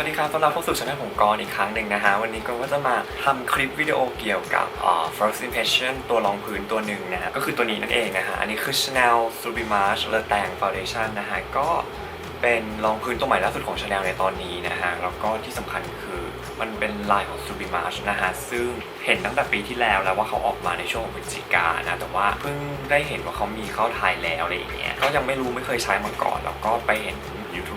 สวัสดีครับต้อนรับเข้าสู่ช่องผมกรณ์อีกครั้งหนึ่งนะฮะ วันนี้ก็จะมาทำคลิปวิดีโอเกี่ยวกับ first impression ตัวรองพื้นตัวหนึ่งนะฮะ ก็คือตัวนี้นั่นเองนะฮะ อันนี้คือ Chanel Sublimash Le Tang Foundation นะฮะ ก็เป็นรองพื้นตัวใหม่ล่าสุดของ Chanel ในตอนนี้นะฮะ แล้วก็ที่สำคัญคือมันเป็นลายของ Sublimash นะฮะ ซึ่งเห็นตั้งแต่ปีที่แล้วแล้วว่าเขาออกมาในช่วงองพฤศจิกานะ แต่ว่าเพิ่งได้เห็นว่าเขามีเข้าไทยแล้วอะไรอย่างเงี้ย ก็ยังไม่รู้ไม่เคยใช้มาก่อน แล้วก็ไปเห็น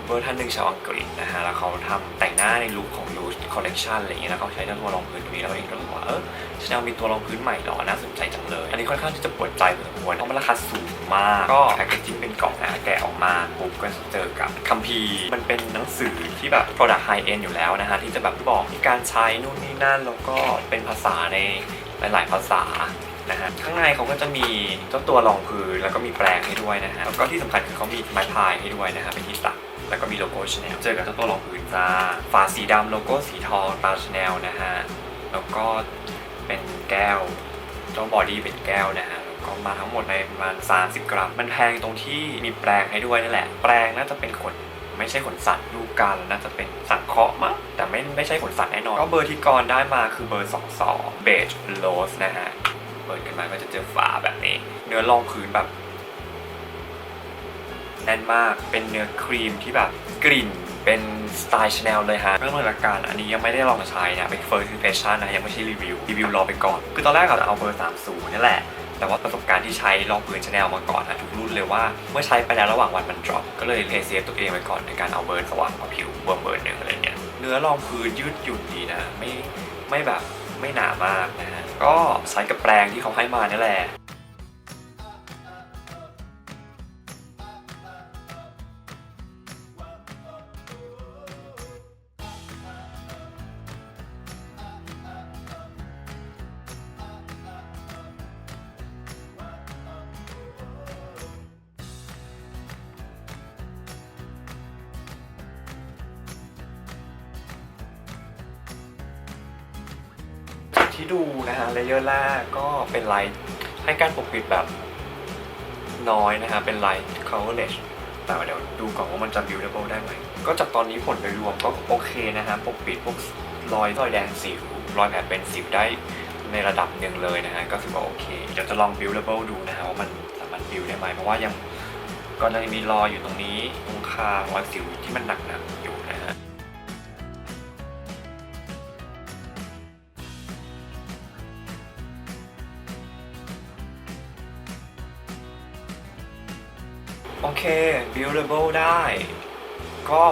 เบอร์ท่านหนึ่งชาวอังกฤษนะฮะแล้วเขาทำแต่งหน้าในลุคของ Loose Collection อะไรอย่างเงี้ยแล้วเขาใช้ตัวรองพื้นตัวนี้แล้วเองก็รู้ว่าเออชาแนลมีตัวรองพื้นใหม่หรอน่าสนใจจังเลย อันนี้ค่อนข้างที่จะปวดใจพอสมควรเพราะมันราคาสูงมาก ก็แพ็กเกจจิ้งเป็นกล่องนะแกะออกมาปุ๊บก็จะเจอกับคัมภีร์มันเป็นหนังสือที่แบบ product high end อยู่แล้วนะฮะที่จะแบบบอกมีการใช้นู่นนี่นั่นแล้วก็เป็นภาษาในหลาย ๆ ภาษานะฮะข้างในเขาก็จะมีเจ้าตัวรองพื้นแล้วก็มีแปรงให้ด้วยนะฮะแล้วก็ที่สำคัญคือเขามีไม้พายให้ด้วยนะฮะเป็นที่ตัก แล้วก็มีโลโก้ชาแนลเจอกับเจ้าตัวรองพื้นจ้าฝาสีดำโลโก้สีทองตาชาแนลนะฮะแล้วก็เป็นแก้วเจ้าบอดี้เป็นแก้วนะฮะแล้วก็มาทั้งหมดในประมาณ 30 กรัม มันแพงตรงที่มีแปรงให้ด้วยนั่นแหละ แปรงน่าจะเป็นขนไม่ใช่ขนสัตว์ลูกการน่าจะเป็นสังเคราะห์มั้งแต่ไม่ไม่ใช่ขนสัตว์แน่นอน ก็เบอร์ที่กรได้มาคือเบอร์ 22 beige rose นะฮะ เปิดกันมาก็จะเจอฝาแบบนี้ เนื้อรองพื้นแบบ แน่นมากเป็นเนื้อครีมที่แบบกลิ่นเป็นสไตล์ชาแนลเลยฮะเรื่องเลยละกันอันนี้ยังไม่ได้ลองใช้นะเป็น first impression นะยังไม่ใช่รีวิวรีวิวรอไปก่อน คือตอนแรกเราจะเอาเบอร์ 30นี่แหละ แต่ว่าประสบการณ์ที่ใช้รองพื้นชาแนลมาก่อนนะทุกรุ่นเลยว่า เมื่อใช้ไปแล้วระหว่างวันมัน drop ก็เลยเลเซฟตัวเองไว้ก่อนในการเอาเบอร์สว่างกว่าผิวเบอร์เบอร์หนึ่งอะไรเงี้ยเนื้อรองพื้นยืดหยุ่นดีนะไม่ไม่แบบไม่หนามากนะฮะก็ใช้กับแปรงที่เขาให้มานี่แหละ ที่ดูนะฮะเลเยอร์แรกก็เป็นไลท์ให้การปกปิดแบบน้อยนะฮะเป็นไลท์ coverage แต่วเดี๋ยวดูก่อนว่ามันจะ buildable ได้ไหม ก็จากตอนนี้ผลโดยรวมก็โอเคนะฮะปกปิดพวกรอยรอยแดงสิวรอยแผลเป็นสิวได้ในระดับหนึ่งเลยนะฮะก็ถือว่าโอเค เดี๋ยวจะลอง buildable ดูนะฮะว่ามันสามารถ build ได้ไหมเพราะว่ายังก็ยังมีรอยอยู่ตรงนี้ตรงคางรอยสิวที่มันหนักๆอยู่นะฮะ เค buildable ได้ ก็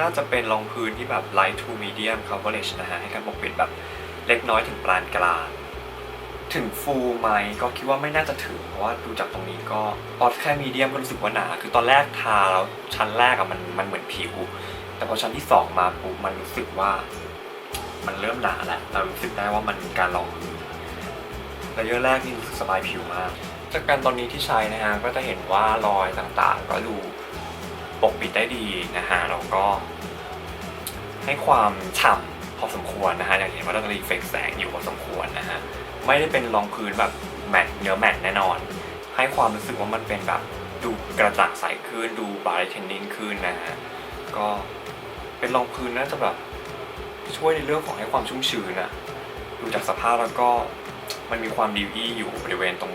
น่าจะเป็นรองพื้นที่แบบ light to medium coverage นะฮะ ให้การปกปิดแบบเล็กน้อยถึงปานกลาง ถึงฟูลไหมก็คิดว่าไม่น่าจะถึง เพราะว่าดูจากตรงนี้ก็พอแค่มีเดียมก็รู้สึกว่าหนา คือตอนแรกทาแล้วชั้นแรกอะมันมันเหมือนผิว แต่พอชั้นที่สองมาปุ๊บมันรู้สึกว่า มันเริ่มหนาแล้วเรารู้สึกได้ว่ามันมีการรองพื้นระยะแรกนี่รู้สึกสบายผิวมาก จากการตอนนี้ที่ใช้นะฮะก็จะเห็นว่ารอยต่างๆ ก็ดูปกปิดได้ดีนะฮะแล้วก็ ให้ความฉ่ำพอสมควรนะฮะอย่างเห็นว่าเราจะรีเฟกแสงอยู่พอสมควรนะฮะไม่ได้เป็นรองพื้นแบบแมตต์เนื้อแมตต์แน่นอน ให้ความรู้สึกว่ามันเป็นแบบดูกระจ่างใสขึ้นดูบาร์เทนนิ่งขึ้นนะฮะก็เป็นรองพื้นน่าจะแบบช่วยในเรื่องของให้ความชุ่มชื้นอะดูจากสภาพแล้วก็มันมีความดิวอี้อยู่บริเวณตรง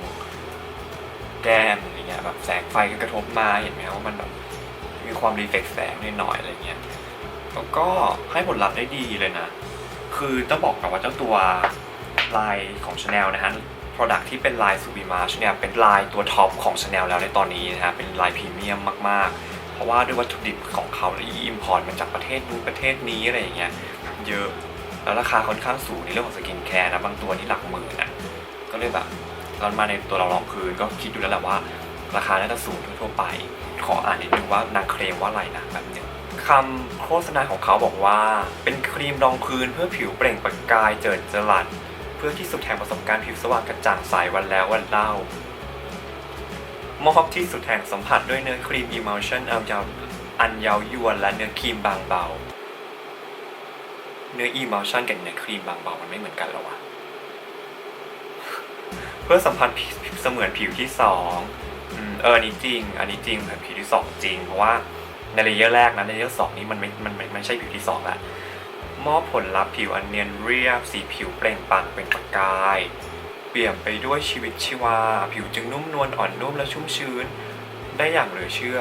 แก้มอะไรเงี้ยแบบแสงไฟก็กระทบมาเห็นไหมว่ามันแบบมีความรีเฟกแสงนิดหน่อยอะไรเงี้ยแล้วก็ให้ผลลัพธ์ได้ดีเลยนะ คือต้องบอกก่อนว่าเจ้าตัวลายของ Chanel นะฮะ Product ที่เป็นลาย Sublimash เนี่ยเป็นลายตัวท็อปของ Chanel แล้วในตอนนี้นะฮะ เป็นลายพรีเมียมมากๆ เพราะว่าด้วยวัตถุดิบของเขาที่อิมพอร์ตมาจากประเทศนู้นประเทศนี้อะไรอย่างเงี้ยเยอะ แล้วราคาค่อนข้างสูงในเรื่องของสกินแคร์นะ บางตัวนี่หลักหมื่นนะก็เลยแบบ ตอนมาในตัวเรารองพื้นก็คิดดูแล้วแหละว่า ราคาน่าจะสูงทั่วไป ขออ่านนิดนึงว่านางเคลมว่าอะไรนะแบบนึงคำโฆษณาของเขาบอกว่า เป็นครีมรองพื้นเพื่อผิวเปล่งประกายเจิดจรัสเพื่อที่สุดแห่งประสบการณ์ผิวสว่างกระจ่างใสวันแล้ววันเล่ามอบที่สุดแห่งสัมผัสด้วยเนื้อครีม emulsion อันยาวอันเยาวยวนและเนื้อครีมบางเบา เนื้อ emulsion กับเนื้อครีมบางเบามันไม่เหมือนกันหรอวะ พื่อสัมผัสเสมือนผิวที่สองอืมเอออันนี้จริง อันนี้จริงเหมือนผิวที่สองจริง เพราะว่าในเลเยอร์แรกนะในเลเยอร์สองนี้มันไม่ มันไม่ไม่ใช่ผิวที่สองละมอบผลลัพธ์ผิวอันเนียนเรียบสีผิวเปล่งปลั่งเป็นประกาย เปี่ยมไปด้วยชีวิตชีวา ผิวจึงนุ่มนวลอ่อนนุ่มและชุ่มชื้น ได้อย่างเหลือเชื่อ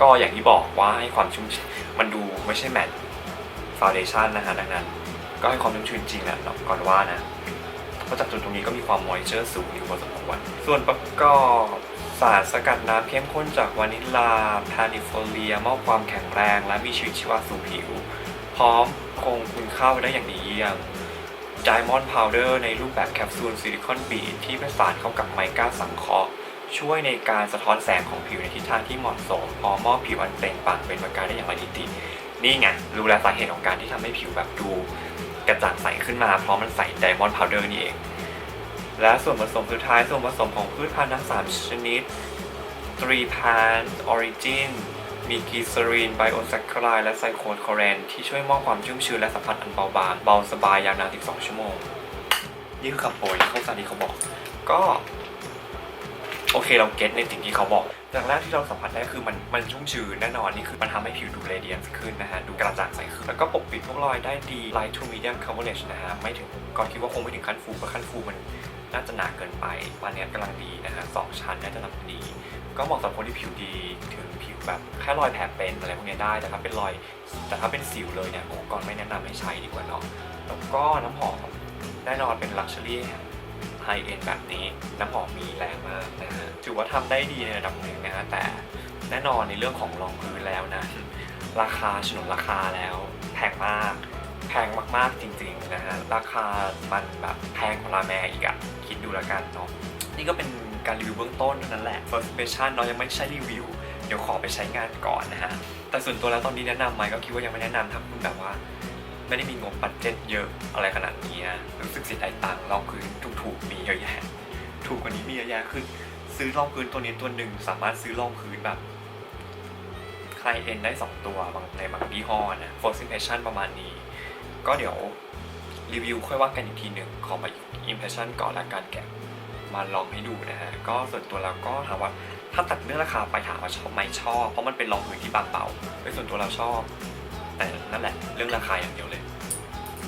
ก็อย่างที่บอกว่าให้ความชุ่มมันดูไม่ใช่แมตต์ฟาวเดชั่นนะฮะดังนั้น ก็ให้ความชุ่มชื้นจริงแหละก่อนว่านะ เพราะจากจุดตรงนี้ก็มีความมอยเจอร์สูงอยู่พอสมควรส่วนประกอบสารสกัดน้ำเข้มข้นจากวานิลลาพานิโฟเลียมอบความแข็งแรง และมีชีวิตชีวาสู่ผิว พร้อมคงคุณค่าไว้ได้อย่างดีเยี่ยม Diamond Powder ในรูปแบบแคปซูลซิลิคอนบีดที่ประสานเข้ากับไมก้าสังเคราะห์ช่วยในการสะท้อนแสงของผิวในทิศทางที่เหมาะสม พอมอบผิวอันเปล่งปลั่งเป็นประกายได้อย่างไรทิตินี่ไงรู้แล้วสาเหตุของการที่ทำให้ผิวแบบดู กระจ่างใสขึ้นมาเพราะมันใส่ไดมอนด์พาวเดอร์นี่เอง และส่วนผสมสุดท้ายส่วนผสมของพืชพันธุ์ทั้ง 3 ชนิดตรีพานออริจินมีกีซารีนไบโอแซคคลายและไซโคลคอเรนที่ช่วยมอบความชุ่มชื้นและสัมผัสอันเบาบางเบาสบายยาวนาน 12 ชั่วโมง นี่คือคำโปรยที่เขาสาที่เขาบอก ก็ โอเคเราเก็ตในสิ่งที่เขาบอกอย่างแรกที่เราสัมผัสได้คือมันมันชุ่มชื้นแน่นอนนี่คือมันทำให้ผิวดูเรเดียนขึ้นนะฮะดูกระจ่างใสขึ้นแล้วก็ปกปิดพวกรอยได้ดี light to medium coverage นะฮะไม่ถึงก็คิดว่าคงไม่ถึงขั้นฟูเพราะขั้นฟูมันน่าจะหนาเกินไปปานนี้กำลังดีนะฮะสองชั้นน่าจะกำลังดีก็เหมาะสำหรับคนที่ผิวดีถึงผิวแบบแค่รอยแผลเป็นอะไรพวกนี้ได้แต่ถ้าเป็นรอยแต่ถ้าเป็นสิวเลยเนี่ยผมก่อนไม่แนะนำให้ใช้ดีกว่าเนาะแล้วก็น้ำหอมแน่นอนเป็นลักชัวรี่ ไฮเอ็นแบบนี้ น้ำหอมมีแรงมากนะฮะถือว่าทำได้ดีในระดับหนึ่งนะฮะแต่แน่นอนในเรื่องของรองพื้นแล้วนะ ราคาฉนนราคาแล้วแพงมากแพงมากๆจริงๆนะฮะราคามันแบบแพงกว่าราแมอีกอะคิดดูแล้วกันเนาะนี่ก็เป็นการรีวิวเบื้องต้นเท่านั้นแหละ first impression เนาะยังไม่ใช่รีวิว เดี๋ยวขอไปใช้งานก่อนนะฮะแต่ส่วนตัวแล้วตอนนี้แนะนำไหมก็คิดว่ายังไม่แนะนำถ้าคุณแบบว่า ไม่ได้มีงบบัตเจ็ตเยอะอะไรขนาดนี้รู้สึกเสียดายตังค์รองพื้นถูกๆมีเยอะแยะ ถูกกว่านี้มีเยอะแยะคือซื้อรองพื้นตัวนี้ตัวหนึ่งสามารถซื้อรองพื้นแบบใครเอ็นได้ 2 ตัวบางในบางยี่ห้อนะ first impression ประมาณนี้ ก็เดี๋ยวรีวิวค่อยว่ากันอีกทีหนึ่งขอมา impression ก่อนและการแกะมาลองให้ดูนะฮะ ก็ส่วนตัวเราก็ถามว่าถ้าตัดเรื่องราคาไปถามว่าชอบไหมชอบ เพราะมันเป็นรองพื้นที่บางเบาโดยส่วนตัวเราชอบ แต่นั่นแหละเรื่องราคาอย่างเดียวเลย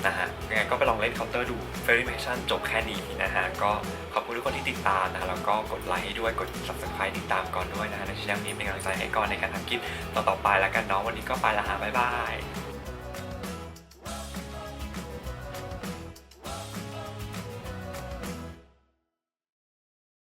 นะฮะยังไงก็ไปลองเล่นเคาน์เตอร์ดู Verification จบแค่นี้นะฮะ ก็ขอบคุณทุกคนที่ติดตามนะฮะแล้วก็กดไลค์ให้ด้วยกด subscribe ติดตามก่อนด้วยนะฮะในช่องนี้เป็นกำลังใจให้ก่อนในการทำคลิปต่อๆไปแล้วกันเนาะวันนี้ก็ไปละฮะบ๊ายบาย